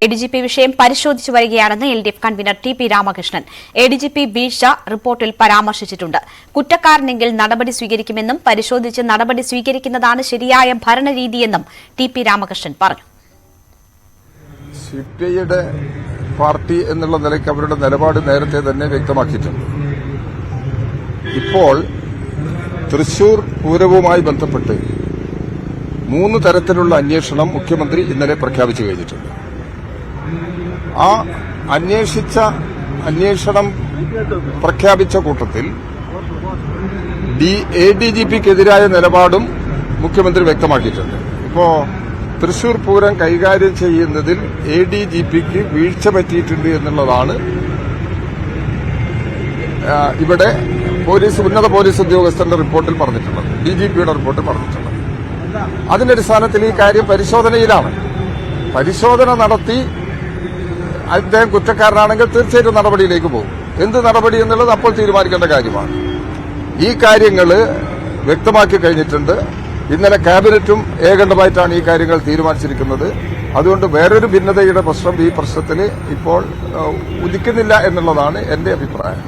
A D G P വിഷയം പരിശോധിച്ചു വരികയാണെന്ന് L D F convener T P Ramakrishnan. A D G P വീഴ്ച റിപ്പോർട്ടിൽ പരാമർശിച്ചിട്ടുണ്ട്. കുറ്റക്കാരനെങ്കിൽ നടപടി സ്വീകരിക്കുമെന്നും പരിശോധിച്ച് നടപടി സ്വീകരിക്കുന്നതാണ് ശരിയായ ഭരണരീതിയെന്നും ടി പി രാമകൃഷ്ണൻ പറഞ്ഞു. പാർട്ടി എന്നുള്ള നിലയ്ക്ക് അവരുടെ നിലപാട് നേരത്തെ തന്നെ വ്യക്തമാക്കിയിട്ടുണ്ട്. ഇപ്പോൾ തൃശൂർ പൂരവുമായി ബന്ധപ്പെട്ട് മൂന്ന് തരത്തിലുള്ള അന്വേഷണം മുഖ്യമന്ത്രി ഇന്നലെ പ്രഖ്യാപിച്ചു കഴിഞ്ഞിട്ടുണ്ട്. ആ അന്വേഷിച്ച അന്വേഷണം പ്രഖ്യാപിച്ച കൂട്ടത്തിൽ ഡി എ ഡി ജി പിക്കെതിരായ നിലപാടും മുഖ്യമന്ത്രി വ്യക്തമാക്കിയിട്ടുണ്ട്. ഇപ്പോ തൃശൂർ പൂരം കൈകാര്യം ചെയ്യുന്നതിൽ എ ഡി ജി പിക്ക് വീഴ്ച പറ്റിയിട്ടുണ്ട് എന്നുള്ളതാണ് ഇവിടെ പോലീസ് ഉന്നത പോലീസ് ഉദ്യോഗസ്ഥന്റെ റിപ്പോർട്ടിൽ പറഞ്ഞിട്ടുള്ളത്. ഡി ജി പിയുടെ റിപ്പോർട്ടിൽ പറഞ്ഞിട്ടുള്ളത്. അതിന്റെ അടിസ്ഥാനത്തിൽ ഈ കാര്യം പരിശോധനയിലാണ്. പരിശോധന നടത്തി അദ്ദേഹം കുറ്റക്കാരനാണെങ്കിൽ തീർച്ചയായിട്ടും നടപടിയിലേക്ക് പോകും. എന്ത് നടപടി എന്നുള്ളത് അപ്പോൾ തീരുമാനിക്കേണ്ട കാര്യമാണ്. ഈ കാര്യങ്ങൾ വ്യക്തമാക്കി കഴിഞ്ഞിട്ടുണ്ട്. ഇന്നലെ ക്യാബിനറ്റും ഏകണ്ഠമായിട്ടാണ് ഈ കാര്യങ്ങൾ തീരുമാനിച്ചിരിക്കുന്നത്. അതുകൊണ്ട് വേറൊരു ഭിന്നതയുടെ പ്രശ്നം ഈ പ്രശ്നത്തിൽ ഇപ്പോൾ ഉദിക്കുന്നില്ല എന്നുള്ളതാണ് എന്റെ അഭിപ്രായം.